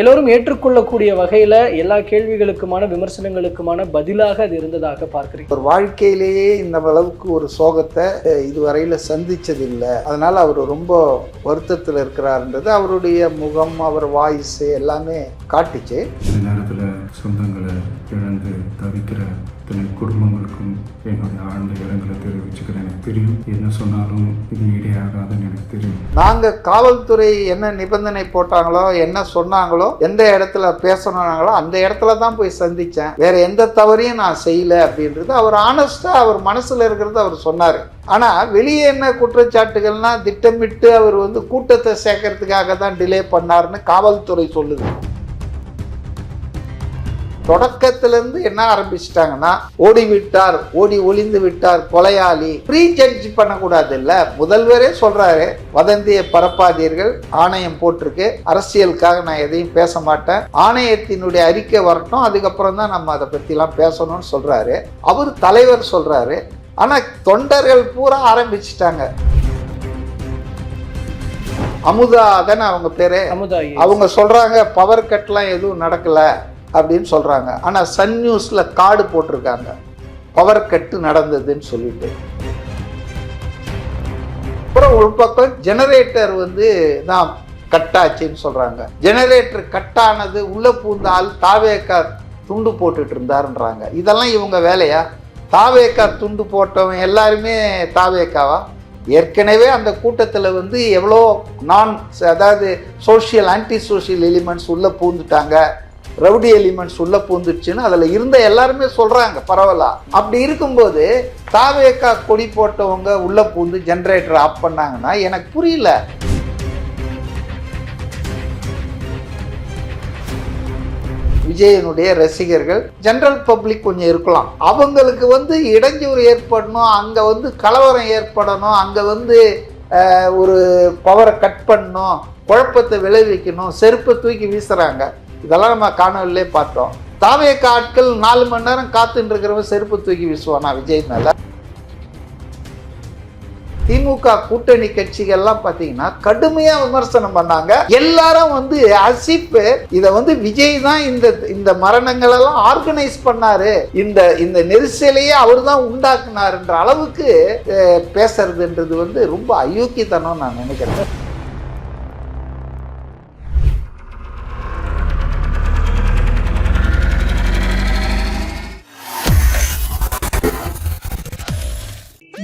எல்லோரும் ஏற்றுக்கொள்ளக்கூடிய வகையில எல்லா கேள்விகளுக்குமான விமர்சனங்களுக்குமான பதிலாக அது இருந்ததாக பார்க்கிறீங்க. ஒரு வாழ்க்கையிலேயே இந்த அளவுக்கு ஒரு சோகத்தை இதுவரையில சந்திச்சதில்லை. அதனால அவர் ரொம்ப வருத்தத்தில் இருக்கிறாருன்றது அவருடைய முகம் அவர் வாய்ஸ் எல்லாமே காட்டுச்சு. இந்த நேரத்தில் சொந்தங்களை இழந்து தவிக்கிற இத்தனை குடும்பங்களுக்கும் என்னுடைய ஆழ்ந்த இரங்கலை தெரிவிச்சுக்கிறேன். எனக்கு தெரியும் என்ன சொன்னாலும் இது இடையாகாதுன்னு எனக்கு தெரியும். நாங்க காவல்துறை என்ன நிபந்தனை போட்டாங்களோ என்ன சொன்னாங்களோ எந்த இடத்துல பேசணும்னாங்களோ அந்த இடத்துல தான் போய் சந்திச்சேன். வேற எந்த தவறையும் நான் செய்யல அப்படின்றது அவர் ஆனஸ்டா அவர் மனசுல இருக்கிறது அவர் சொன்னாரு. ஆனால் வெளியே என்ன குற்றச்சாட்டுகள்னா திட்டமிட்டு அவர் வந்து கூட்டத்தை சேர்க்கறதுக்காக தான் டிலே பண்ணாருன்னு காவல்துறை சொல்லுது. தொடக்கத்திலிருந்து என்ன ஆரம்பிச்சிட்டாங்கன்னா ஓடி விட்டார் ஓடி ஒளிந்து விட்டார் கொலையாளி. ப்ரீ ஜட்ஜ் பண்ணக்கூடாது இல்ல முதல்வரே சொல்றாரு வதந்தியை பரப்பாதீர்கள் ஆணையம் போட்டிருக்கு அரசியலுக்காக நான் எதையும் பேச மாட்டேன். ஆணையத்தினுடைய அறிக்கை வரட்டும் அதுக்கப்புறம் தான் நம்ம அதை பத்திலாம் பேசணும்னு சொல்றாரு. அவர் தலைவர் சொல்றாரு. ஆனா தொண்டர்கள் பூரா ஆரம்பிச்சிட்டாங்க. அமுதா தானே அவங்க பேரு. அவங்க சொல்றாங்க பவர் கட்லாம் எதுவும் நடக்கல. அப்படின்னு சொல்கிறாங்க ஆனால் சன் நியூஸில் கார்டு போட்டிருக்காங்க. பவர் கட்டு நடந்ததுன்னு சொல்லிட்டு. அப்புறம் ஒரு பக்கம் ஜெனரேட்டர் வந்து தான் கட்டாச்சுன்னு சொல்கிறாங்க ஜெனரேட்டர் கட்டானது உள்ளே பூந்த ஆள் தாவேக்கா துண்டு போட்டுட்டு இருந்தாருன்றாங்க. இதெல்லாம் இவங்க வேலையா? தாவேக்கா துண்டு போட்டவன் எல்லாருமே தாவேக்காவா? ஏற்கனவே அந்த கூட்டத்தில் வந்து எவ்வளோ நான் அதாவது சோஷியல் ஆன்டி சோஷியல் எலிமெண்ட்ஸ் உள்ளே பூந்துட்டாங்க. ரவுடி எலிமெண்ட்ஸ் உள்ளே பூந்துச்சுன்னு அதில் இருந்த எல்லாருமே சொல்கிறாங்க பரவாயில்ல. அப்படி இருக்கும்போது தாவேக்கா கொடி போட்டவங்க உள்ளே பூந்து ஜென்ரேட்டர் ஆஃப் பண்ணாங்கன்னா எனக்கு புரியல. விஜயனுடைய ரசிகர்கள் ஜென்ரல் பப்ளிக் கொஞ்சம் இருக்கலாம். அவங்களுக்கு வந்து இடைஞ்சூறு ஏற்படணும் அங்கே வந்து கலவரம் ஏற்படணும் அங்கே வந்து ஒரு பவரை கட் பண்ணணும் குழப்பத்தை விளைவிக்கணும் செருப்பை தூக்கி வீசுகிறாங்க இதெல்லாம் நம்ம காணொலியிலே பார்த்தோம். தாவேக்க ஆட்கள் நாலு மணி நேரம் காத்துட்டு இருக்கிறவங்க செருப்பு தூக்கி வீசுவானா விஜய் மேல? திமுக கூட்டணி கட்சிகள்லாம் பார்த்தீங்கன்னா கடுமையா விமர்சனம் பண்ணாங்க. எல்லாரும் வந்து அசிப்பு. இதை வந்து விஜய் தான் இந்த இந்த மரணங்கள் எல்லாம் ஆர்கனைஸ் பண்ணாரு. இந்த இந்த நெரிசலையே அவர் தான் உண்டாக்குனாருன்ற அளவுக்கு பேசுறதுன்றது வந்து ரொம்ப அயோக்கியத்தனம் நான் நினைக்கிறேன்.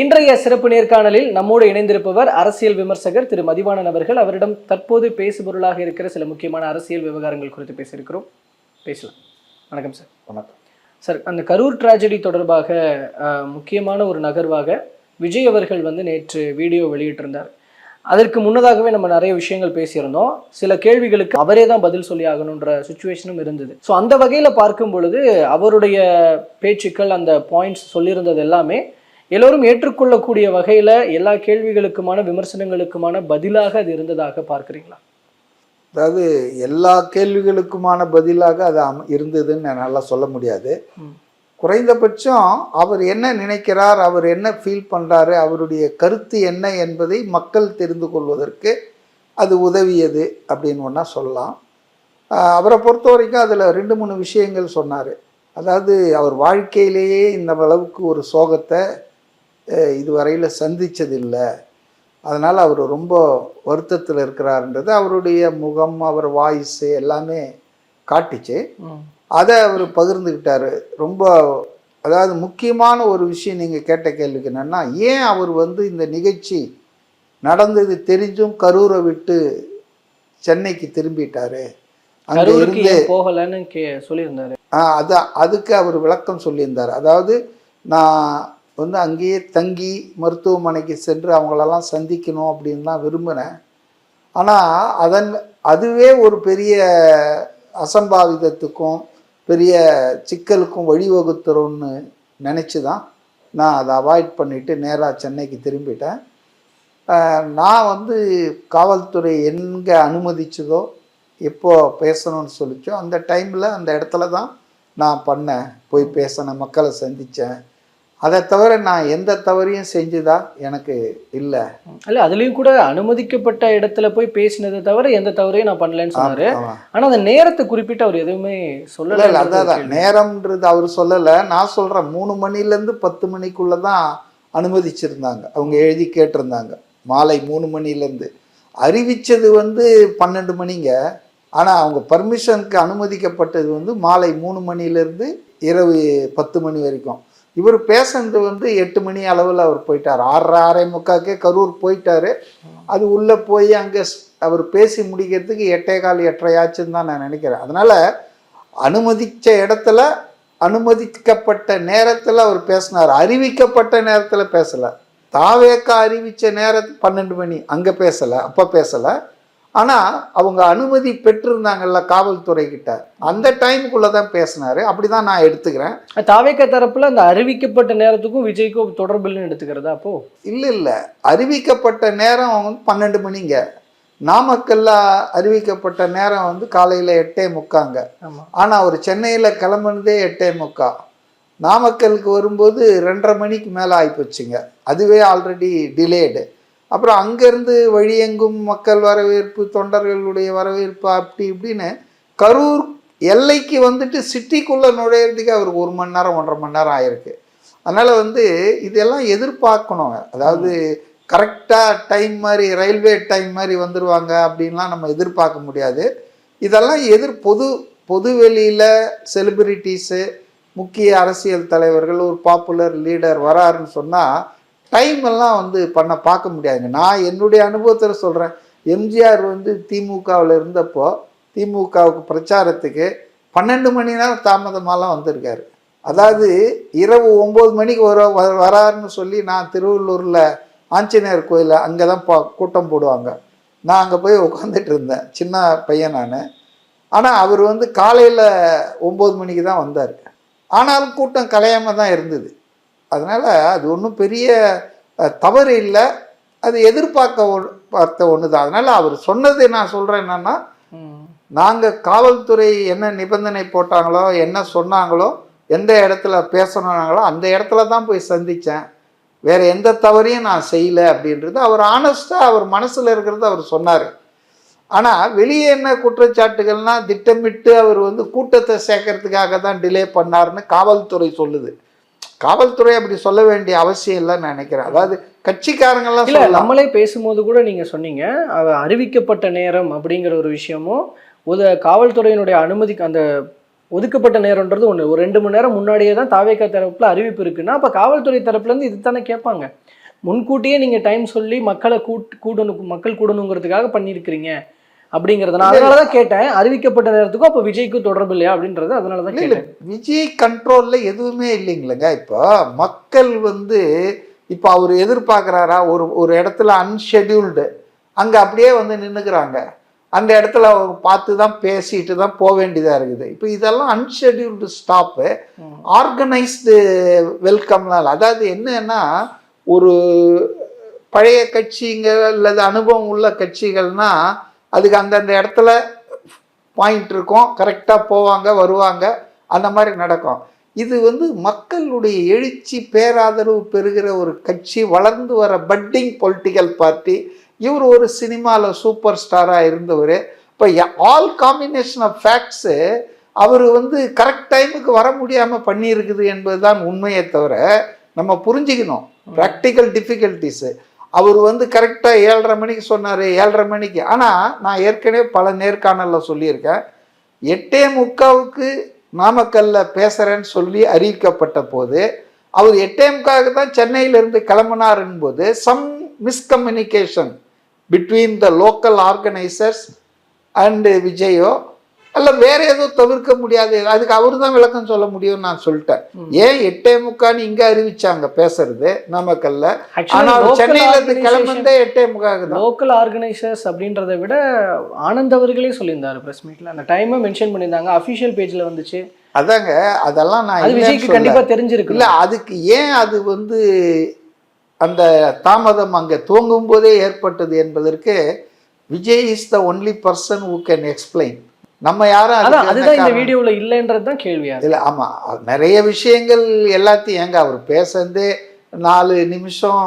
இன்றைய சிறப்பு நேர்காணலில் நம்மோடு இணைந்திருப்பவர் அரசியல் விமர்சகர் திரு மதிவாணன் அவர்கள். அவரிடம் தற்போது பேசுபொருளாக இருக்கிற சில முக்கியமான அரசியல் விவகாரங்கள் குறித்து பேசியிருக்கிறோம். பேசலாம். வணக்கம் சார். வணக்கம். சார் அந்த கரூர் டிராஜடி தொடர்பாக முக்கியமான ஒரு நகர்வாக விஜய் அவர்கள் வந்து நேற்று வீடியோ வெளியிட்டிருந்தார். அதற்கு முன்னதாகவே நம்ம நிறைய விஷயங்கள் பேசியிருந்தோம். சில கேள்விகளுக்கு அவரே தான் பதில் சொல்லி ஆகணுன்ற சுச்சுவேஷனும் இருந்தது. ஸோ அந்த வகையில் பார்க்கும் பொழுது அவருடைய பேச்சுக்கள் அந்த பாயிண்ட்ஸ் சொல்லியிருந்தது எல்லாமே எல்லோரும் ஏற்றுக்கொள்ளக்கூடிய வகையில் எல்லா கேள்விகளுக்குமான விமர்சனங்களுக்குமான பதிலாக அது இருந்ததாக பார்க்குறீங்களா? அதாவது எல்லா கேள்விகளுக்குமான பதிலாக அது அம- இருந்ததுன்னு என்னால் சொல்ல முடியாது. குறைந்தபட்சம் அவர் என்ன நினைக்கிறார் அவர் என்ன ஃபீல் பண்ணுறாரு அவருடைய கருத்து என்ன என்பதை மக்கள் தெரிந்து கொள்வதற்கு அது உதவியது அப்படின்னு ஒன்றா சொல்லலாம். அவரை பொறுத்த வரைக்கும் அதில் ரெண்டு மூணு விஷயங்கள் சொன்னார். அதாவது அவர் வாழ்க்கையிலேயே இந்த அளவுக்கு ஒரு சோகத்தை இதுவரையில் சந்திச்சதில்லை. அதனால் அவர் ரொம்ப வருத்தத்தில் இருக்கிறாருன்றது அவருடைய முகம் அவர் வாய்ஸ் எல்லாமே காட்டுச்சு. அதை அவர் பகிர்ந்துக்கிட்டாரு ரொம்ப அதாவது முக்கியமான ஒரு விஷயம் நீங்கள் கேட்ட கேள்விக்கு என்னன்னா ஏன் அவர் வந்து இந்த நிகழ்ச்சி நடந்தது தெரிஞ்சும் கரூரை விட்டு சென்னைக்கு திரும்பிட்டாரு? அங்கே இருந்து போகலைன்னு கே சொல்லியிருந்தாரு. ஆ, அது அதுக்கு அவர் விளக்கம் சொல்லியிருந்தார். அதாவது நான் வந்து அங்கேயே தங்கி மருத்துவமனைக்கு சென்று அவங்களெல்லாம் சந்திக்கணும் அப்படின்னு தான் விரும்பினேன். ஆனால் அதன் அதுவே ஒரு பெரிய அசம்பாவிதத்துக்கும் பெரிய சிக்கலுக்கும் வழிவகுத்துறோன்னு நினச்சி தான் நான் அதை அவாய்ட் பண்ணிவிட்டு நேராக சென்னைக்கு திரும்பிட்டேன். நான் வந்து காவல்துறை எங்கே அனுமதிச்சதோ எப்போ பேசணும்னு சொல்லிச்சோ அந்த டைமில் அந்த இடத்துல தான் நான் பண்ணேன். போய் பேசினேன் மக்களை சந்தித்தேன் அதை தவிர நான் எந்த தவறையும் செஞ்சுதா எனக்கு இல்லை. இல்ல அதுலயும் கூட அனுமதிக்கப்பட்ட இடத்துல போய் பேசினதை தவிர எந்த தவறையும் நான் பண்ணலன்னு சொன்னாரு. ஆனா அந்த நேரத்தை குறிப்பிட்டு அவர் எதுவுமே சொல்லல இல்லை அதான். நேரம்ன்றது அவர் சொல்லலை. நான் சொல்கிறேன் மூணு மணிலேருந்து பத்து மணிக்குள்ளே தான் அனுமதிச்சிருந்தாங்க. அவங்க எழுதி கேட்டிருந்தாங்க. மாலை மூணு மணிலேருந்து அறிவிச்சது வந்து பன்னெண்டு மணிங்க. ஆனால் அவங்க பர்மிஷனுக்கு அனுமதிக்கப்பட்டது வந்து மாலை மூணு மணிலேருந்து இரவு பத்து மணி வரைக்கும். இவர் பேசுனது வந்து எட்டு மணி அளவில் அவர் போயிட்டார். ஆறரை ஆறே முக்காக்கே கரூர் போயிட்டாரு. அது உள்ளே போய் அங்கே அவர் பேசி முடிக்கிறதுக்கு எட்டே கால் எட்டரை ஆச்சுன்னு தான் நான் நினைக்கிறேன். அதனால் அனுமதிச்ச இடத்துல அனுமதிக்கப்பட்ட நேரத்தில் அவர் பேசினார். அறிவிக்கப்பட்ட நேரத்தில் பேசலை. தாவேக்கா அறிவித்த நேரத்து பன்னெண்டு மணி அங்கே பேசலை அப்போ பேசலை. ஆனால் அவங்க அனுமதி பெற்றிருந்தாங்கல்ல காவல்துறை கிட்ட அந்த டைமுக்குள்ளே தான் பேசினாரு. அப்படி தான் நான் எடுத்துக்கிறேன். தாவேக்க தரப்புல அந்த அறிவிக்கப்பட்ட நேரத்துக்கும் விஜய்க்கும் தொடர்பு இல்லைன்னு எடுத்துக்கிறதா அப்போ? இல்லை இல்லை. அறிவிக்கப்பட்ட நேரம் வந்து பன்னெண்டு மணிங்க. நாமக்கல்ல அறிவிக்கப்பட்ட நேரம் வந்து காலையில் எட்டே முக்காங்க. ஆனால் அவர் சென்னையில் கிளம்புனதே எட்டே முக்கா. நாமக்கலுக்கு வரும்போது ரெண்டரை மணிக்கு மேலே ஆகிப்போச்சுங்க அதுவே ஆல்ரெடி டிலேடு அப்புறம் அங்கேருந்து வழியெங்கும் மக்கள் வரவேற்பு தொண்டர்களுடைய வரவேற்பு அப்படி இப்படின்னு கரூர் எல்லைக்கு வந்துட்டு சிட்டிக்குள்ளே நுழையிறதுக்கு அவருக்கு ஒரு மணி நேரம் ஒன்றரை மணி நேரம் ஆயிருக்கு. அதனால் வந்து இதெல்லாம் எதிர்பார்க்கணும். அதாவது கரெக்டாக டைம் மாதிரி ரயில்வே டைம் மாதிரி வந்துடுவாங்க அப்படின்லாம் நம்ம எதிர்பார்க்க முடியாது. இதெல்லாம் எதிர் பொது பொது வெளியில் செலிபிரிட்டிஸு முக்கிய அரசியல் தலைவர்கள் ஒரு பாப்புலர் லீடர் வராருன்னு சொன்னால் டைம் எல்லாம் வந்து பண்ண பார்க்க முடியாதுங்க. நான் என்னுடைய அனுபவத்தில் சொல்கிறேன் எம்ஜிஆர் வந்து திமுகவில் இருந்தப்போ திமுகவுக்கு பிரச்சாரத்துக்கு பன்னெண்டு மணி நேரம் தாமதமாலாம் வந்திருக்காரு. அதாவது இரவு ஒம்பது மணிக்கு வர வ- வராருன்னு சொல்லி நான் திருவள்ளூரில் ஆஞ்சநேயர் கோயிலில் அங்கே தான் பா கூட்டம் போடுவாங்க. நான் அங்கே போய் உட்காந்துட்டு இருந்தேன். சின்ன பையன் நான். ஆனால் அவர் வந்து காலையில் ஒம்பது மணிக்கு தான் வந்தார். ஆனாலும் கூட்டம் கலையாமல் தான் இருந்தது. அதனால் அது ஒன்றும் பெரிய தவறு இல்லை. அது எதிர்பார்க்க பார்த்த ஒன்று தான் அதனால் அவர் சொன்னது நான் சொல்கிறேன் என்னன்னா. நாங்கள் காவல்துறை என்ன நிபந்தனை போட்டாங்களோ என்ன சொன்னாங்களோ எந்த இடத்துல பேசணுனாங்களோ அந்த இடத்துல தான் போய் சந்தித்தேன் வேறு எந்த தவறையும் நான் செய்யலை அப்படின்றது அவர் ஆனஸ்ட்டாக அவர் மனசில் இருக்கிறத அவர் சொன்னார். ஆனால் வெளியே என்ன குற்றச்சாட்டுகள்னா திட்டமிட்டு அவர் வந்து கூட்டத்தை சேர்க்கறதுக்காக தான் டிலே பண்ணாருன்னு காவல்துறை சொல்லுது. காவல்துறை அப்படி சொல்ல வேண்டிய அவசியம் இல்லைன்னு நான் நினைக்கிறேன். அதாவது கட்சிக்காரங்கெல்லாம் இல்ல நம்மளே பேசும்போது கூட நீங்க சொன்னீங்க. அறிவிக்கப்பட்ட நேரம் அப்படிங்கிற ஒரு விஷயமும் உத காவல்துறையினுடைய அனுமதிக்கு அந்த ஒதுக்கப்பட்ட நேரம்ன்றது ஒன்று ஒரு ரெண்டு மணி நேரம் முன்னாடியே தான் தாவேக்கா தரப்புல அறிவிப்பு இருக்குன்னா அப்போ காவல்துறை தரப்புல இருந்து இது தானே கேட்பாங்க. முன்கூட்டியே நீங்க டைம் சொல்லி மக்களை கூட் கூடணும் மக்கள் கூடணுங்கிறதுக்காக பண்ணியிருக்கிறீங்க. அப்படிங்கிறதுனால அதனால தான் கேட்டேன். அறிவிக்கப்பட்ட நேரத்துக்கும் அப்போ விஜய்க்கும் தொடர்பு இல்லையா அப்படின்றது அதனால தான் இல்ல, விஜய் கண்ட்ரோல்ல எதுவுமே இல்லைங்களேங்க. இப்போ மக்கள் வந்து இப்போ அவர் எதிர்பார்க்குறாரா? ஒரு ஒரு இடத்துல அன்ஷெட்யூல்டு அங்கே அப்படியே வந்து நின்றுக்கிறாங்க அந்த இடத்துல அவங்க பார்த்து தான் பேசிட்டு தான் போக வேண்டியதாக இருக்குது. இப்போ இதெல்லாம் அன்ஷெட்யூல்டு ஸ்டாப்பு. ஆர்கனைஸ்டு வெல்கம்லாம் அதாவது என்னன்னா ஒரு பழைய கட்சிங்க அல்லது அனுபவம் உள்ள கட்சிகள்னா அதுக்கு அந்தந்த இடத்துல பாயிண்ட் இருக்கும். கரெக்டாக போவாங்க வருவாங்க. அந்த மாதிரி நடக்கும். இது வந்து மக்களுடைய எழுச்சி பேராதரவு பெறுகிற ஒரு கட்சி வளர்ந்து வர பட்டிங் பொலிட்டிக்கல் பார்ட்டி இவர் ஒரு சினிமாவில் சூப்பர் ஸ்டாராக இருந்தவர். இப்போ ஆல் காம்பினேஷன் ஆஃப் ஃபேக்ட்ஸு அவர் வந்து கரெக்ட் டைமுக்கு வர முடியாமல் பண்ணியிருக்குது என்பதுதான் உண்மையை தவிர நம்ம புரிஞ்சுக்கணும். ப்ராக்டிக்கல் டிஃபிகல்ட்டிஸு அவர் வந்து கரெக்டாக ஏழரை மணிக்கு சொன்னார் ஏழரை மணிக்கு. ஆனால் நான் ஏற்கனவே பல நேர்காணலில் சொல்லியிருக்கேன். எட்டே முக்காவுக்கு நாமக்கல்ல பேசுகிறேன்னு சொல்லி அறிவிக்கப்பட்ட போது அவர் எட்டே முக்காவுக்கு தான் சென்னையிலேருந்து கிளம்பினாருன் போது some miscommunication between the local organisers and விஜயோ அல்ல வேற ஏதோ தவிர்க்க முடியாது. அதுக்கு அவரு தான் விளக்கம் சொல்ல முடியும்னு நான் சொல்லிட்டேன். ஏன் எட்டே முக்கான்னு இங்க அறிவிச்சாங்க பேசுறது? நாமக்கல்ல. ஆனால் சென்னையில இருந்து கிளம்புந்தே எட்டே முக்காக்கு தான். லோக்கல் ஆர்கனைசர்ஸ் அப்படின்றத விட ஆனந்த் அவர்களே சொல்லியிருந்தாரு பிரஸ் மீட்ல அந்த டைமை மென்ஷன் பண்ணியிருந்தாங்க. அஃபிஷியல் பேஜ்ல வந்துச்சு. அதாங்க அதெல்லாம் நான் விஜய்க்கு. கண்டிப்பா தெரிஞ்சிருக்கு இல்ல அதுக்கு ஏன் அது வந்து அந்த தாமதம் அங்க துவங்கும் போதே ஏற்பட்டது என்பதற்கு Vijay is the only person who can explain நம்ம யாரும் அதுதான் இந்த? வீடியோல இல்லைன்றது தான் கேள்வியா. இல்ல ஆமா. நிறைய விஷயங்கள் எல்லாத்தையும் ஏங்க அவர் பேசுறதே நாலு நிமிஷம்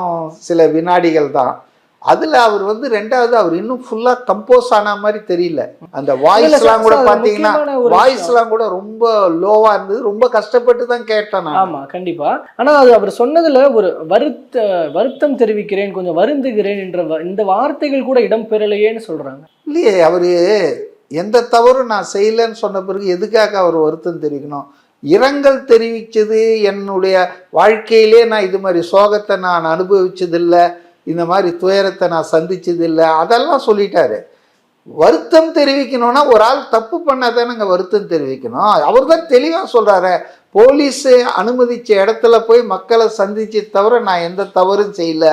சில வினாடிகள் தான். அதுல அவர் வந்து ரெண்டாவது அவர் இன்னும் ஃபுல்லா கம்போஸ் ஆன மாதிரி தெரியல. அந்த வாய்ஸ்லாம் கூட அது பாத்தீங்கன்னா முக்கியமான ஒரு வாய்ஸ்லாம் கூட ரொம்ப லோவா இருந்தது. ரொம்ப கஷ்டப்பட்டு தான் கேட்டேன் நான். ஆமா கண்டிப்பா. ஆனா அது அவர் சொன்னதுல ஒரு வருத்த வருத்தம் தெரிவிக்கிறேன் கொஞ்சம் வருந்துகிறேன் என்ற இந்த வார்த்தைகள் கூட இடம் பெறலையேன்னு சொல்றாங்க. இல்லையே அவரு எந்த தவறும் நான் செய்யலைன்னு சொன்ன பிறகு எதுக்காக அவர் வருத்தம் தெரிவிக்கணும்? இரங்கல் தெரிவிச்சது என்னுடைய வாழ்க்கையிலே நான் இது மாதிரி சோகத்தை நான் அனுபவிச்சதில்லை இந்த மாதிரி துயரத்தை நான் சந்திச்சதில்லை அதெல்லாம் சொல்லிட்டாரு. வருத்தம் தெரிவிக்கணும்னா ஒரு ஆள் தப்பு பண்ணாதானங்க வருத்தம் தெரிவிக்கணும். அவர் தான் தெளிவாக சொல்கிறாரு போலீஸு அனுமதித்த இடத்துல போய் மக்களை சந்திச்சு தவிர நான் எந்த தவறும் செய்யல.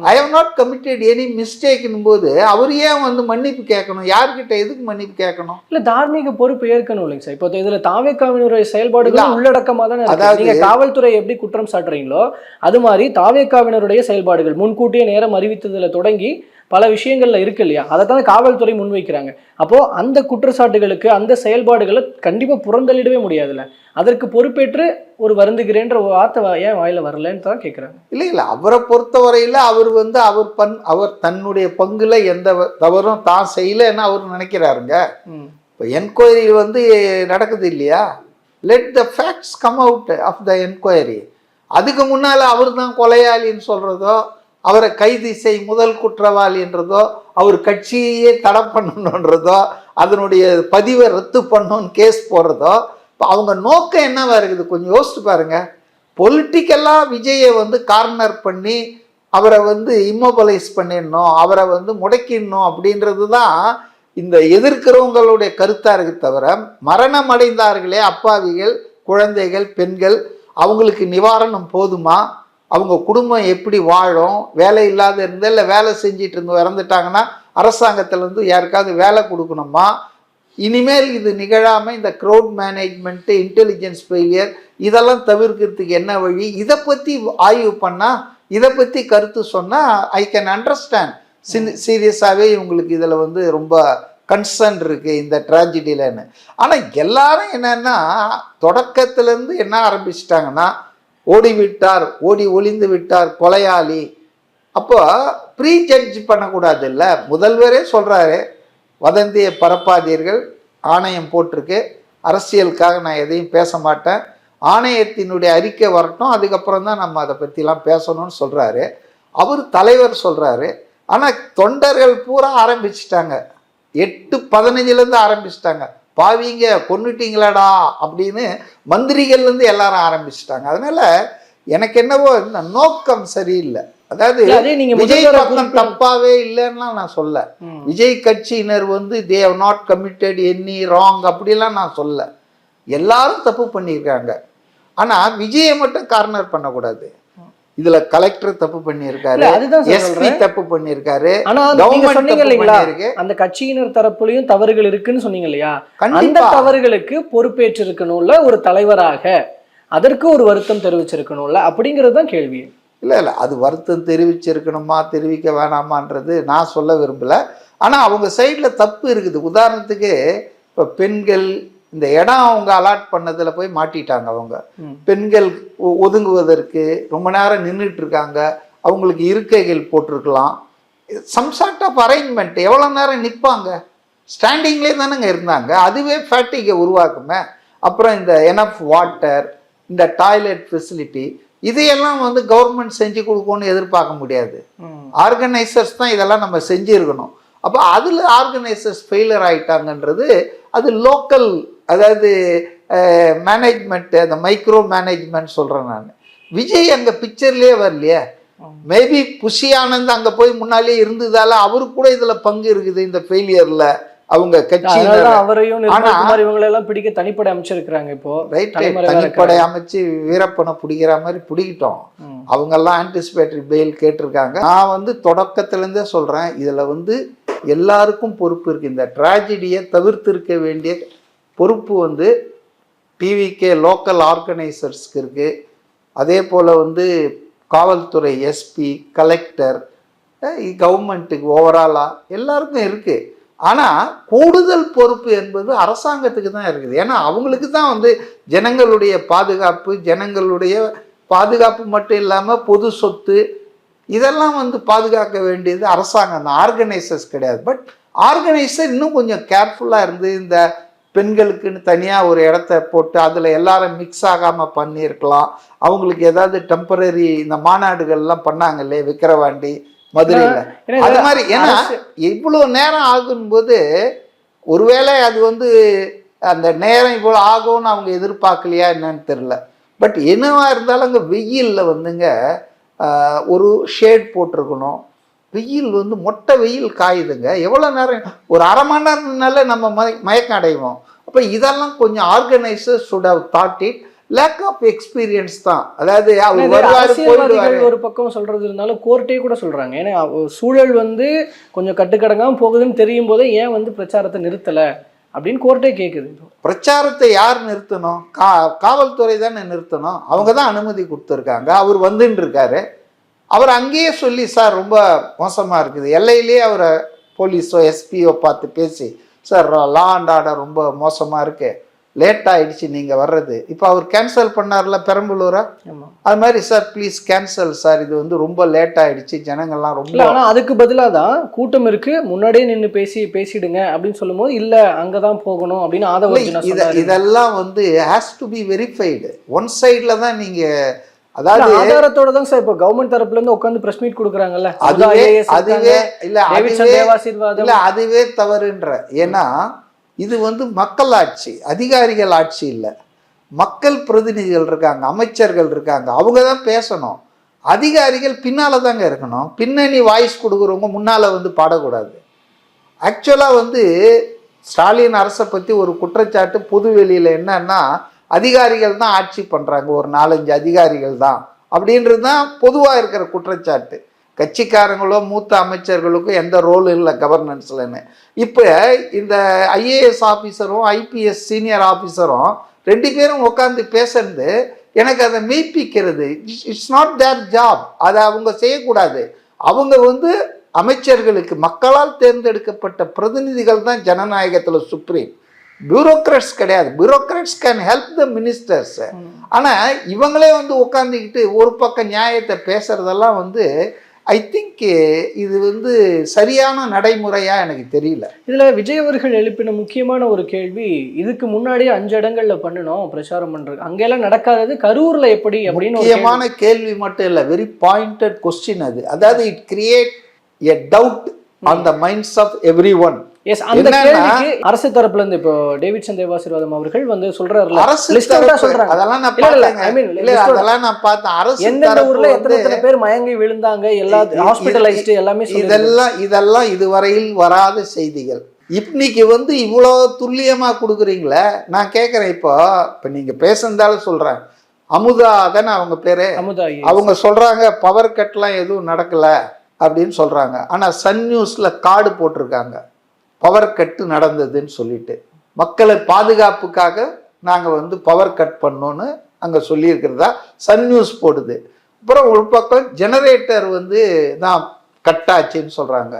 I have not committed any மிஸ்டேக்னும் போது அவர் ஏன் வந்து மன்னிப்பு கேட்கணும்? யார்கிட்ட எதுக்கு மன்னிப்பு கேட்கணும்? இல்ல தார்மீக பொறுப்பு ஏற்கணும் இல்லைங்க சார். இப்போ இதுல தாவேக்காவினுடைய செயல்பாடுகள் இல்ல, உள்ளடக்கமா தானே. அதாவது- நீங்க காவல்துறை எப்படி குற்றம் சாட்டுறீங்களோ அது மாதிரி தாவேக்காவினருடைய செயல்பாடுகள் முன்கூட்டியே நேரம் அறிவித்ததுல தொடங்கி பல விஷயங்கள்ல இருக்கு இல்லையா? அதை தான் காவல்துறை முன்வைக்கிறாங்க. அப்போ அந்த குற்றச்சாட்டுகளுக்கு அந்த செயல்பாடுகளை கண்டிப்பா புறந்தள்ளிடவே முடியாதுல்ல. அதற்கு பொறுப்பேற்று ஒரு வருந்துகிறேன்ற ஒரு வார்த்தை ஏன் வாயில வரலன்னு தான் கேக்குறாங்க. இல்லை இல்லை. அவரை பொறுத்தவரையில் அவர் வந்து அவர் பண் அவர் தன்னுடைய பங்குல எந்த தவறும் தான் செய்யலைன்னு அவர் நினைக்கிறாருங்க. இப்போ என்கொயரி வந்து நடக்குது இல்லையா? Let the facts come out of the enquiry அதுக்கு முன்னால் அவர் தான் கொலையாளின்னு சொல்கிறதோ அவரை கைது செய் முதல் குற்றவாளின்றதோ அவர் கட்சியே தடை பண்ணணுன்றதோ அதனுடைய பதிவை ரத்து பண்ணணும்னு கேஸ் போடுறதோ இப்போ அவங்க நோக்கம் என்னவா இருக்குது? கொஞ்சம் யோசிச்சு பாருங்க. பொலிட்டிக்கலாக விஜயை வந்து கார்னர் பண்ணி அவரை வந்து இம்மோபலைஸ் பண்ணிடணும் அவரை வந்து முடக்கிடணும் அப்படின்றது தான் இந்த எதிர்க்கிறவங்களுடைய கருத்தாக இருக்கு தவிர மரணம் அடைந்தார்களே அப்பாவிகள் குழந்தைகள் பெண்கள் அவங்களுக்கு நிவாரணம் போதுமா? அவங்க குடும்பம் எப்படி வாழும் வேலை இல்லாத இருந்தா இல்லை வேலை செஞ்சிட்டு இருந்து இறந்துட்டாங்கன்னா அரசாங்கத்திலேருந்து யாருக்காவது வேலை கொடுக்கணுமா? இனிமேல் இது நிகழாமல் இந்த க்ரௌட் மேனேஜ்மெண்ட்டு இன்டெலிஜென்ஸ் ஃபெயிலியர் இதெல்லாம் தவிர்க்கிறதுக்கு என்ன வழி? இதை பற்றி ஆய்வு பண்ணால் இதை பற்றி கருத்து சொன்னால் ஐ கேன் அண்டர்ஸ்டாண்ட் சின் சீரியஸாகவே இவங்களுக்கு இதில் வந்து ரொம்ப கன்சர்ன் இருக்குது இந்த ட்ராஜடியிலன்னு ஆனால் எல்லாரும் என்னன்னா தொடக்கத்திலேருந்து என்ன ஆரம்பிச்சிட்டாங்கன்னா ஓடிவிட்டார் ஓடி ஒளிந்து விட்டார் கொலையாளி. அப்போ ப்ரீ ஜட்ஜ் பண்ணக்கூடாது இல்லை முதல்வரே சொல்கிறாரு வதந்தியை பரப்பாதீர்கள் ஆணையம் போட்டிருக்கு அரசியலுக்காக நான் எதையும் பேச மாட்டேன் ஆணையத்தினுடைய அறிக்கை வரட்டும் அதுக்கப்புறம் தான் நம்ம அதை பற்றிலாம் பேசணும்னு சொல்கிறாரு அவர் தலைவர் சொல்கிறாரு ஆனால் தொண்டர்கள் பூரா ஆரம்பிச்சிட்டாங்க. எட்டு பதினஞ்சுலேருந்து ஆரம்பிச்சிட்டாங்க. பாவிங்க கொன்னுட்டீங்களாடா அப்படின்னு மந்திரிகள்லேருந்து எல்லாரும் ஆரம்பிச்சிட்டாங்க. அதனால எனக்கு என்னவோ இந்த நோக்கம் சரியில்லை. அதாவது விஜய் பக்கம் தப்பாவே இல்லைன்னா நான் சொல்ல. விஜய் கட்சியினர் வந்து they have not committed any wrong அப்படிலாம் நான் சொல்ல. எல்லாரும் தப்பு பண்ணியிருக்காங்க. ஆனா விஜயை மட்டும் கார்னர் பண்ணக்கூடாது. இதுல கலெக்டர் தப்பு பண்ணியிருக்காரு எஸ்பி. தப்பு பண்ணியிருக்காரு ஆனா சொன்னீங்க இல்லைங்களா? அந்த கட்சியினர் தரப்புலயும் தவறுகள் இருக்குன்னு சொன்னீங்க இல்லையா? அந்த கண்டிப்பா. தவறுகளுக்கு பொறுப்பேற்றிருக்கணும்ல ஒரு தலைவராக அதற்கு ஒரு வருத்தம் தெரிவிச்சிருக்கணும்ல அப்படிங்கிறது தான் கேள்வி. இல்லை இல்லை அது வருத்தம் தெரிவிச்சிருக்கணுமா தெரிவிக்க வேணாமான்றது நான் சொல்ல விரும்பல. ஆனால் அவங்க சைடில் தப்பு இருக்குது. உதாரணத்துக்கு இப்போ பெண்கள் இந்த இடம் அவங்க அலாட் பண்ணதில் போய் மாட்டிட்டாங்க அவங்க. பெண்கள் ஒதுங்குவதற்கு ரொம்ப நேரம் நின்றுட்டு இருக்காங்க அவங்களுக்கு இருக்கைகள் போட்டிருக்கலாம். சம் சார்ட் ஆஃப் அரேஞ்ச்மெண்ட் எவ்வளோ நேரம் நிற்பாங்க ஸ்டாண்டிங்லேயே தானேங்க இருந்தாங்க. அதுவே ஃபேட்டிகை உருவாக்குமே. அப்புறம் இந்த எனஃப் வாட்டர் இந்த டாய்லெட் ஃபெசிலிட்டி இதையெல்லாம் வந்து கவர்மெண்ட் செஞ்சு கொடுக்கும்னு எதிர்பார்க்க முடியாது. ஆர்கனைசர்ஸ் தான் இதெல்லாம் நம்ம செஞ்சுருக்கணும். அப்போ அதில் ஆர்கனைசர்ஸ் ஃபெயிலியர் ஆயிட்டாங்கன்றது அது லோக்கல் அதாவது மேனேஜ்மெண்ட் அந்த மைக்ரோ மேனேஜ்மெண்ட் சொல்கிறேன் நான். விஜய் அங்கே பிக்சர்லேயே வரலையே. மேபி புஷி ஆனந்த் அங்கே போய் முன்னாலே இருந்ததால அவருக்கு கூட இதில் பங்கு இருக்குது இந்த ஃபெயிலியரில் அவங்க அதனாலதான் அவரையும் ஆனா- நிர்மல்குமார் இவங்களை எல்லாம் பிடிக்க தனிப்படை அமைச்சிருக்கிறாங்க இப்போ. தலைமறைவா தனிப்படை அமைச்சு வீரப்பனை பிடிக்கிற மாதிரி பிடிக்கிட்டோம். ம். அவங்கெல்லாம் ஆன்டிசிபேட்டரி பெயில் கேட்டிருக்காங்க. நான் வந்து தொடக்கத்துலேருந்தே சொல்கிறேன் இதில் வந்து எல்லாருக்கும் பொறுப்பு இருக்குது இந்த ட்ராஜடியை தவிர்த்திருக்க வேண்டிய பொறுப்பு வந்து டிவிகே லோக்கல் ஆர்கனைசர்ஸ்க்கு இருக்குது அதே போல் வந்து காவல்துறை எஸ்பி கலெக்டர் கவர்மெண்ட்டுக்கு ஓவராலாக எல்லாருக்கும் இருக்குது ஆனால் கூடுதல் பொறுப்பு என்பது அரசாங்கத்துக்கு தான் இருக்குது. ஏன்னா அவங்களுக்கு தான் வந்து ஜனங்களுடைய பாதுகாப்பு ஜனங்களுடைய பாதுகாப்பு மட்டும் இல்லாமல் பொது சொத்து இதெல்லாம் வந்து பாதுகாக்க வேண்டியது அரசாங்கம் தான். ஆர்கனைசர்ஸ் கிடையாது. பட் ஆர்கனைசர் இன்னும் கொஞ்சம் கேர்ஃபுல்லாக இருந்து இந்த பெண்களுக்குன்னு தனியாக ஒரு இடத்த போட்டு அதில் எல்லாரும் மிக்ஸ் ஆகாமல் பண்ணியிருக்கலாம். அவங்களுக்கு ஏதாவது டெம்பரரி இந்த மாநாடுகள்லாம் பண்ணாங்கல்லே விக்கிரவாண்டி மதுரையில். அது மாதிரி ஏன்னா இவ்வளோ நேரம் ஆகும்போது ஒருவேளை அது வந்து அந்த நேரம் இவ்வளோ ஆகும்னு அவங்க எதிர்பார்க்கலையா என்னன்னு தெரில பட் என்னவா இருந்தாலும் அங்கே வெயிலில் வந்துங்க ஒரு ஷேட் போட்டிருக்கணும். வெயில் வந்து மொட்டை வெயில் காயுதுங்க. எவ்வளோ நேரம் ஒரு அரை மணி நேரம்னால நம்ம மய மயக்கம் அடைவோம் அப்போ இதெல்லாம் கொஞ்சம் organiser should have thought it lack of experience தான். அதாவது அரசியல்வாதிகள் ஒரு பக்கம் சொல்றது இருந்தாலும் கோர்ட்டே கூட சொல்றாங்க. ஏன்னா சூழல் வந்து கொஞ்சம் கட்டுக்கடங்காம போகுதுன்னு தெரியும் போதே ஏன் வந்து பிரச்சாரத்தை நிறுத்தல அப்படின்னு கோர்ட்டே இப்போ. பிரச்சாரத்தை யார் நிறுத்தணும்? கா காவல்துறை தானே நிறுத்தணும். அவங்க தான் அனுமதி கொடுத்துருக்காங்க. அவர் வந்துன்னு இருக்காரு அவர் அங்கேயே சொல்லி சார் ரொம்ப மோசமாக இருக்குது. எல்லையிலேயே அவரை போலீஸோ எஸ்பிஓ பார்த்து பேசி சார் லா அண்ட் ஆர்டர் ரொம்ப மோசமாக இருக்கு. லேட் ஆயிடுச்சு நீங்கள் வர்றது. இப்போ அவர் கேன்சல் பண்ணார்ல பெரம்பலூரா? அது மாதிரி சார் ப்ளீஸ் கேன்சல் சார். இது வந்து ரொம்ப லேட் ஆயிடுச்சு. ஜனங்கள்லாம் ரொம்ப ஆனா அதுக்கு பதிலா தான் கூட்டம் இருக்கு. முன்னாடியே நின்னு பேசி பேசிடுங்க அப்படின்னு சொல்லும்போது இல்ல அங்கதான் போகணும் அப்படின்னு அர்ஜுனா இத. இதெல்லாம் வந்து has to be verified one சைடில் தான் நீங்கள் அதாவது ஆதாரத்தோட தான் சார் இப்போ கவர்மெண்ட் தரப்புல இருந்து உட்காந்து பிரஸ் மீட் கொடுக்குறாங்கல்ல? அதுவே அதுவே இல்ல அதுவே இல்ல அதுவே தவறுன்ற. ஏன்னா இது வந்து மக்கள் ஆட்சி அதிகாரிகள் ஆட்சி இல்லை. மக்கள் பிரதிநிதிகள் இருக்காங்க அமைச்சர்கள் இருக்காங்க அவங்க தான் பேசணும். அதிகாரிகள் பின்னால தாங்க இருக்கணும். பின்னணி வாய்ஸ் கொடுக்குறவங்க முன்னால வந்து பாடக்கூடாது. ஆக்சுவலாக வந்து ஸ்டாலின் அரசை பற்றி ஒரு குற்றச்சாட்டு பொது வெளியில் என்னன்னா அதிகாரிகள் தான் ஆட்சி பண்ணுறாங்க ஒரு நாலஞ்சு அதிகாரிகள் தான் அப்படின்றது தான் பொதுவாக இருக்கிற குற்றச்சாட்டு. கட்சிக்காரங்களோ மூத்த அமைச்சர்களுக்கும் எந்த ரோலும் இல்லை கவர்னன்ஸ்லன்னு இப்போ இந்த ஐஏஎஸ் ஆஃபீஸரும் ஐபிஎஸ் சீனியர் ஆஃபீஸரும் ரெண்டு பேரும் உட்காந்து பேசுறது எனக்கு அதை மெய்ப்பிக்கிறது. இட்ஸ் நாட் தேர் ஜாப் அதை அவங்க செய்யக்கூடாது. அவங்க வந்து அமைச்சர்களுக்கு மக்களால் தேர்ந்தெடுக்கப்பட்ட பிரதிநிதிகள் தான் ஜனநாயகத்தில் சுப்ரீம் பியூரோக்ராட்ஸ் கிடையாது. Bureaucrats can help the ministers ஆனால் இவங்களே வந்து உட்காந்துக்கிட்டு ஒரு பக்கம் நியாயத்தை பேசுறதெல்லாம் வந்து ஐ திங்க் இது வந்து சரியான நடைமுறையா எனக்கு தெரியல. இதுல விஜய் அவர்கள் எழுப்பின முக்கியமான ஒரு கேள்வி இதுக்கு முன்னாடியே அஞ்சு இடங்கள்ல பண்ணணும் பிரச்சாரம் பண்றது அங்கெல்லாம் நடக்காதது கரூர்ல எப்படி அப்படின்னு. முக்கியமான கேள்வி. மட்டும் இல்லை வெரி பாயிண்டட் கொஸ்டின் அது. அதாவது it create a doubt on the minds of everyone S அந்த கேள்விக்கு அரசு தரப்புல இருந்து இப்போ டேவிட்சன் தேவாசீர்வாதம் அவர்கள் வந்து சொல்றாருல அரசு சொல்றாங்க. அதெல்லாம் நான் இல்ல, I mean, இல்ல. அதெல்லாம் நான் பார்த்தேன். அரசு தரப்பு ஊர்ல எத்தனை எத்தனை பேர் மயங்கி விழுந்தாங்க? எல்லா ஹாஸ்பிட்டலைஸ்டு எல்லாமே. இதெல்லாம் இதெல்லாம் இதுவரையில் வராத செய்திகள். இன்னைக்கு வந்து இவ்வளோ துல்லியமா கொடுக்குறீங்களே? நான் கேட்குறேன் இப்போ. இப்போ நீங்க பேசுனதால சொல்றேன். அமுதா தானே அவங்க பேரு? அவங்க சொல்றாங்க பவர் கட்லாம் எதுவும் நடக்கல அப்படின்னு சொல்றாங்க. ஆனா சன் நியூஸ்ல கார்டு போட்டிருக்காங்க. பவர் கட்டு நடந்ததுன்னு சொல்லிட்டு. மக்களை பாதுகாப்புக்காக நாங்கள் வந்து பவர் கட் பண்ணோன்னு அங்கே சொல்லியிருக்கிறதா சன் நியூஸ் போடுது. அப்புறம் ஒரு பக்கம் ஜெனரேட்டர் வந்து தான் கட் ஆச்சுன்னு சொல்கிறாங்க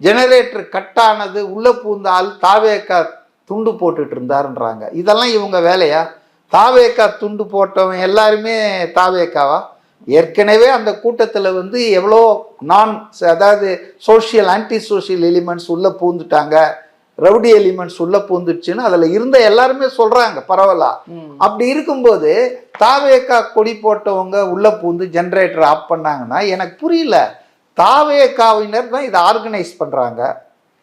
ஜெனரேட்டர் கட் ஆனது உள்ளே பூந்த ஆள் தாவேக்கா துண்டு போட்டுட்டு இருந்தாருன்றாங்க. இதெல்லாம் இவங்க வேலையா? தாவேக்கா துண்டு போட்டவன் எல்லாருமே தாவேக்காவா? ஏற்கனவே அந்த கூட்டத்தில் வந்து எவ்வளோ நான் அதாவது சோஷியல் ஆன்டி சோஷியல் எலிமெண்ட்ஸ் உள்ளே பூந்துட்டாங்க. ரவுடி எலிமெண்ட்ஸ் உள்ளே பூந்துடுச்சுன்னு அதில் இருந்த எல்லாருமே சொல்கிறாங்க பரவாயில்ல. ம். அப்படி இருக்கும்போது தாவேக்கா கொடி போட்டவங்க உள்ளே பூந்து ஜென்ரேட்டர் ஆஃப் பண்ணாங்கன்னா எனக்கு புரியல. தாவேக்காவினர் தான் இதை ஆர்கனைஸ் பண்ணுறாங்க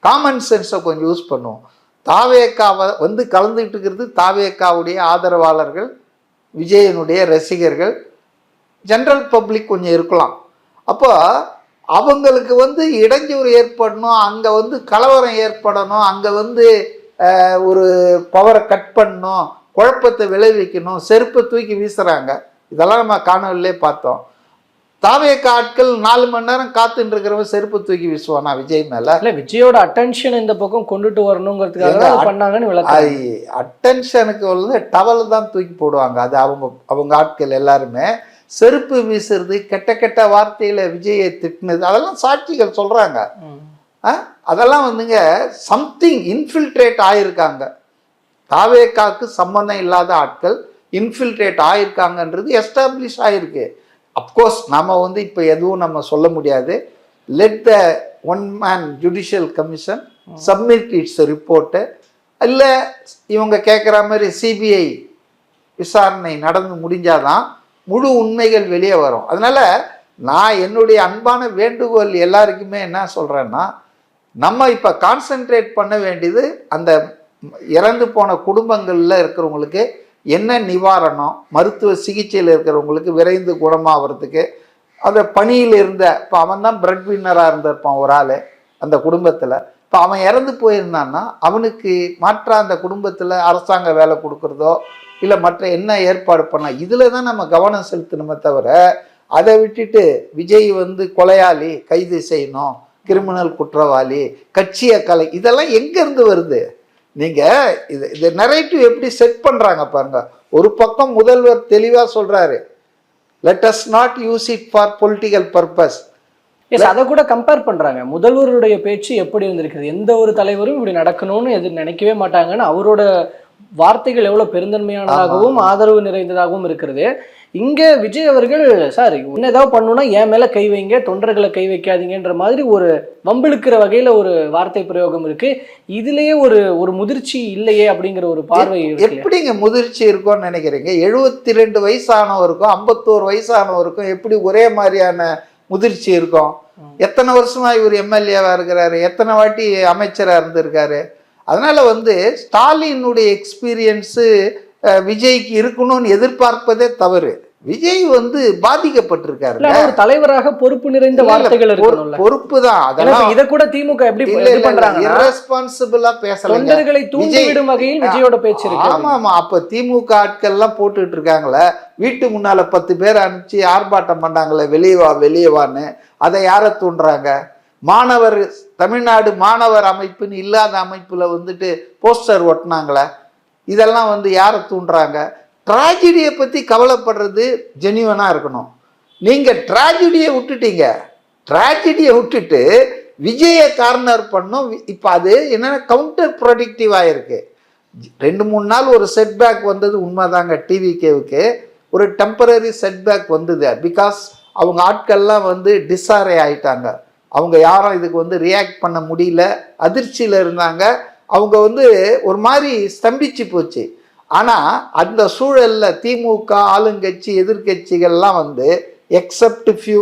காமன் சென்ஸை கொஞ்சம் யூஸ் பண்ணுவோம். தாவேக்காவை வந்து கலந்துக்கிட்டு இருக்கிறது தாவேக்காவுடைய ஆதரவாளர்கள் விஜயனுடைய ரசிகர்கள் ஜென்ரல் பப்ளிக் கொஞ்சம் இருக்கலாம். அப்போ அவங்களுக்கு வந்து இடைஞ்சூறு ஏற்படணும் அங்கே வந்து கலவரம் ஏற்படணும் அங்கே வந்து ஒரு பவரை கட் பண்ணணும் குழப்பத்தை விளைவிக்கணும் செருப்பை தூக்கி வீசுகிறாங்க இதெல்லாம் நம்ம காணொலியிலே பார்த்தோம். தாவேக்க ஆட்கள் நாலு மணி நேரம் காத்துட்டு இருக்கிறவன் செருப்பு தூக்கி வீசுவானா விஜய் மேலே? இல்ல விஜயோட அட்டென்ஷன் இந்த பக்கம் கொண்டுட்டு வரணுங்கிறதுக்காக பண்ணாங்கன்னு அட்டென்ஷனுக்கு வந்து டவல் தான் தூக்கி போடுவாங்க. அது அவங்க அவங்க ஆட்கள் எல்லாருமே. செருப்பு வீசுறது கெட்ட கெட்ட வார்த்தையில விஜயை திட்டினது அதெல்லாம் சாட்சிகள். ஆ? அதெல்லாம் வந்துங்க சம்திங் இன்ஃபில்ட்ரேட் ஆயிருக்காங்க. தாவேக்காக்கு சம்பந்தம் இல்லாத ஆட்கள் இன்ஃபில்ட்ரேட் ஆயிருக்காங்கன்றது எஸ்டாப்ளிஷ் ஆயிருக்கு. அப்கோர்ஸ் நாம வந்து இப்போ எதுவும் நம்ம சொல்ல முடியாது. Let the one man judicial commission submit its report இல்லை இவங்க கேட்குற மாதிரி சிபிஐ விசாரணை நடந்து முடிஞ்சாதான் முழு உண்மைகள் வெளியே வரும். அதனால் நான் என்னுடைய அன்பான வேண்டுகோள் எல்லாருக்குமே என்ன சொல்கிறேன்னா நம்ம இப்போ கான்சென்ட்ரேட் பண்ண வேண்டியது அந்த இறந்து போன குடும்பங்களில் இருக்கிறவங்களுக்கு என்ன நிவாரணம் மருத்துவ சிகிச்சையில் இருக்கிறவங்களுக்கு விரைந்து குணமாகறதுக்கு அந்த பணியில் இருந்த இப்போ அவன் தான் பிரெட் வின்னராக இருந்திருப்பான் ஒரு ஆள் அந்த குடும்பத்தில். இப்போ அவன் இறந்து போயிருந்தான்னா அவனுக்கு மாற்ற அந்த குடும்பத்தில் அரசாங்க வேலை கொடுக்குறதோ இல்லை மற்ற என்ன ஏற்பாடு பண்ணலாம்? இதில் தான் நம்ம கவனம் செலுத்தணுமே தவிர அதை விட்டுட்டு விஜய் வந்து கொலையாளி கைது செய்யணும் கிரிமினல் குற்றவாளி கட்சியை கலை இதெல்லாம் எங்கேருந்து வருது? நீங்கள் இது இது நரேட்டிவ் எப்படி செட் பண்ணுறாங்க பாருங்க. ஒரு பக்கம் முதல்வர் தெளிவாக சொல்கிறாரு let us not use it for political purpose S அதை கூட கம்பேர் பண்ணுறாங்க முதல்வருடைய பேச்சு எப்படி இருந்திருக்குது எந்த ஒரு தலைவரும் இப்படி நடக்கணும்னு எது நினைக்கவே மாட்டாங்கன்னு அவரோட வார்த்தைகள் எவ்வளவு பெருந்தன்மையானதாகவும் ஆதரவு நிறைந்ததாகவும் இருக்கிறது. இங்க விஜய் அவர்கள் சார் என்ன ஏதாவது பண்ணணும்னா என் மேல கை வைங்க தொண்டர்களை கை வைக்காதீங்கன்ற மாதிரி ஒரு வம்பிழுக்கிற வகையில ஒரு வார்த்தை பிரயோகம் இருக்கு. இதுலயே ஒரு ஒரு முதிர்ச்சி இல்லையே அப்படிங்கிற ஒரு பார்வை? எப்படிங்க முதிர்ச்சி இருக்கும்னு நினைக்கிறீங்க? எழுபத்தி ரெண்டு வயசானவருக்கும் ஐம்பத்தோரு வயசானவருக்கும் எப்படி ஒரே மாதிரியான முதிர்ச்சி இருக்கும்? எத்தனை வருஷமா இவர் எம்எல்ஏவா இருக்கிறாரு? எத்தனை வாட்டி அமைச்சரா இருந்திருக்காரு? அதனால வந்து ஸ்டாலினுடைய எக்ஸ்பீரியன்ஸு விஜய்க்கு இருக்கணும்னு எதிர்பார்ப்பதே தவறு. விஜய் வந்து பாதிக்கப்பட்டிருக்காரு ஒரு தலைவராக பொறுப்பு நிறைந்த வார்த்தைகள் பொறுப்பு தான் அதெல்லாம் இத கூட திமுக எப்படி பண்றாங்கன்னா irresponsible-ஆ பேசலைங்க. தொண்டர்களை தூண்டிவிடும் வகையில் விஜயோட பேச்சு இருக்கு. ஆமா ஆமா. அப்ப திமுக ஆட்கள்லாம் போட்டுட்டு இருக்காங்களே. வீட்டு முன்னால பத்து பேர் அனுப்பிச்சு ஆர்ப்பாட்டம் பண்ணாங்களே வெளியே வா வெளியே வான்னு. அதை யாரை தூண்டுறாங்க? மாணவர் தமிழ்நாடு மாணவர் அமைப்புன்னு இல்லாத அமைப்பில் வந்துட்டு போஸ்டர் ஒட்டினாங்களே இதெல்லாம் வந்து யாரை தூண்டுறாங்க? ட்ராஜடியை பற்றி கவலைப்படுறது ஜெனியூனாக இருக்கணும். நீங்கள் ட்ராஜடியை விட்டுட்டீங்க. ட்ராஜடியை விட்டுட்டு விஜயை கார்னர் பண்ணும் இப்போ அது என்னென்னா கவுண்டர் ப்ரொடக்டிவ் ஆகிருக்கு ரெண்டு மூணு நாள் ஒரு செட்பேக் வந்தது உண்மைதாங்க டிவிகேவுக்கு ஒரு டெம்பரரி செட்பேக் வந்தது பிகாஸ் அவங்க ஆட்கள்லாம் வந்து டிஸாரே ஆயிட்டாங்க. அவங்க யாரும் இதுக்கு வந்து ரியாக்ட் பண்ண முடியல. அதிர்ச்சியில் இருந்தாங்க. அவங்க வந்து ஒரு மாதிரி ஸ்தம்பிச்சு போச்சு. ஆனால் அந்த சூழலில் திமுக ஆளுங்கட்சி எதிர்க்கட்சிகள்லாம் வந்து எக்ஸப்ட் ஃபியூ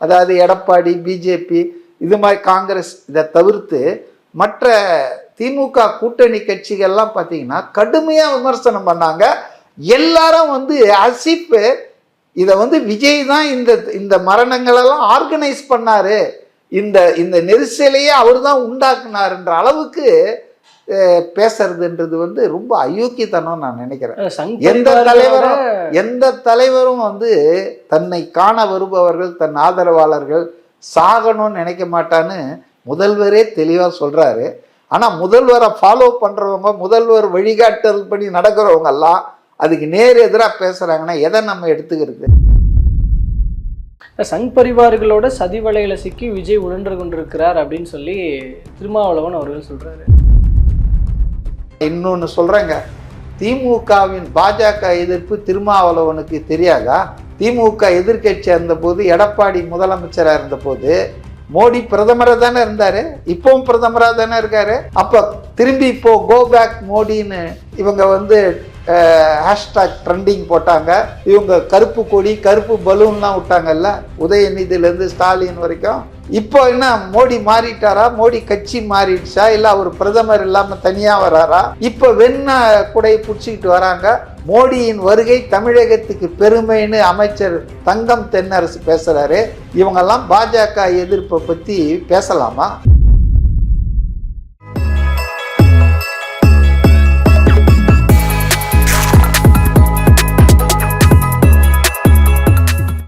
அதாவது எடப்பாடி பிஜேபி இது மாதிரி காங்கிரஸ் இதை தவிர்த்து மற்ற திமுக கூட்டணி கட்சிகள்லாம் பார்த்தீங்கன்னா கடுமையாக விமர்சனம் பண்ணாங்க. எல்லாரும் வந்து அசிப்பு இதை வந்து விஜய் தான் இந்த இந்த மரணங்களெல்லாம் ஆர்கனைஸ் பண்ணார். இந்த இந்த நெரிசலையே அவர் தான் உண்டாக்குனாருன்ற அளவுக்கு பேசுறதுன்றது வந்து ரொம்ப அயோக்கியத்தனம் நான் நினைக்கிறேன். எந்த தலைவரும் எந்த தலைவரும் வந்து தன்னை காண வருபவர்கள் தன் ஆதரவாளர்கள் சாகணும்னு நினைக்க மாட்டான்னு முதல்வரே தெளிவாக சொல்றாரு. ஆனா முதல்வரை ஃபாலோ பண்றவங்க முதல்வர் வழிகாட்டல் படி நடக்கிறவங்க எல்லாம் அதுக்கு நேர் எதிராக பேசுறாங்கன்னா எதை நம்ம எடுத்துக்கிறது? சங் பரிவார்களோட சதி வலையில சிக்கி விஜய் உழன்று கொண்டிருக்கிறார் அப்படின்னு சொல்லி திருமாவளவன் அவர்கள் சொல்றாரு. இன்னொன்று சொல்றேங்க. திமுகவின் பாஜக எதிர்ப்பு திருமாவளவனுக்கு தெரியாதா? திமுக எதிர்க்கட்சி இருந்தபோது எடப்பாடி முதலமைச்சராக இருந்தபோது மோடி பிரதமராக தானே இருந்தார்? இப்பவும் பிரதமராக தானே இருக்காரு? அப்போ திரும்பி இப்போ கோ பேக் மோடின்னு இவங்க வந்து ஹேஷ்டாக் ட்ரெண்டிங் போட்டாங்க. இவங்க கருப்பு கொடி கருப்பு பலூன்லாம் விட்டாங்கல்ல உதயநிதியிலேருந்து ஸ்டாலின் வரைக்கும். இப்போ என்ன மோடி மாறிட்டாரா? மோடி கட்சி மாறிடுச்சா? இல்லை அவர் பிரதமர் இல்லாமல் தனியாக வராரா? இப்போ வெண்ண குடையை பிடிச்சிக்கிட்டு வராங்க. மோடியின் வருகை தமிழகத்துக்கு பெருமைன்னு அமைச்சர் தங்கம் தென்னரசு பேசுகிறாரு இவங்கெல்லாம் பாஜக எதிர்ப்பை பற்றி பேசலாமா?